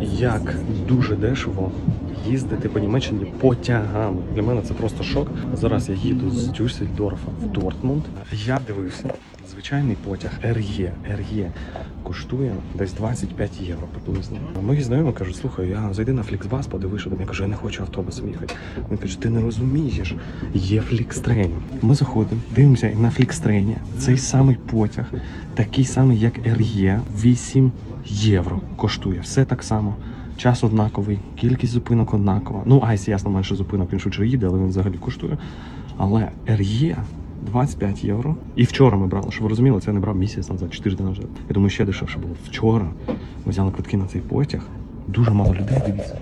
як дуже дешево їздити по Німеччині потягами. Для мене це просто шок. Зараз я їду з Дюссельдорфа в Дортмунд. Я дивився звичайний потяг РЄ. РЄ коштує десь 25 євро приблизно. Мої знайомі кажуть, слухай, я зайди на Фліксбас, подивись, що там. Я кажу, я не хочу автобусом їхати. Він каже, ти не розумієш, є Флікстрейн. Ми заходимо, дивимося на Флікстрейні. Цей самий потяг, такий самий, як РЄ, 8 євро коштує. Все так само. Час однаковий, кількість зупинок однакова. Ну, айс, ясно, менше зупинок, він швидше їде, але він взагалі коштує. Але РЄ 25 євро. І вчора ми брали, щоб ви розуміли, це я не брав місяць назад, 4 дні назад. Я думаю, ще дешевше було. Вчора ми взяли квитки на цей потяг. Дуже мало людей, дивіться.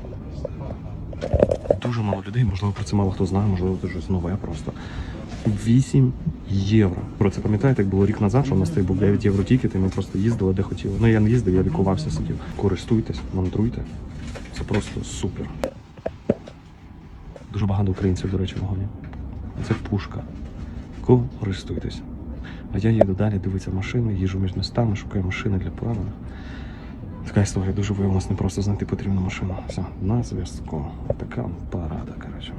Дуже мало людей, можливо, про це мало хто знає, можливо, це щось нове просто. 8 євро. Про це пам'ятаєте, як було рік назад, що у нас той був 9 євро тікет, і ми просто їздили де хотіли. Ну я не їздив, я лікувався, сидів. Користуйтесь, мандруйте. Це просто супер. Дуже багато українців, до речі, в вагоні. Це пушка. Користуйтесь. А я їду далі, дивитися машини, їжджу між містами, шукаю машини для поранених. Така історія дуже виявилось не просто знайти потрібну машину. Все, на зв'язку. Така парада, коротше.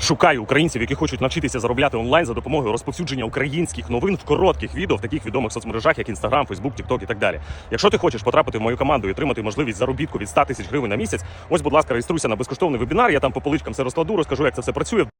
Шукаю українців, які хочуть навчитися заробляти онлайн за допомогою розповсюдження українських новин в коротких відео в таких відомих соцмережах, як Instagram, Facebook, TikTok і так далі. Якщо ти хочеш потрапити в мою команду і отримати можливість заробітку від 100 тисяч гривень на місяць, ось, будь ласка, реєструйся на безкоштовний вебінар. Я там по поличкам все розкладу, розкажу, як це все працює.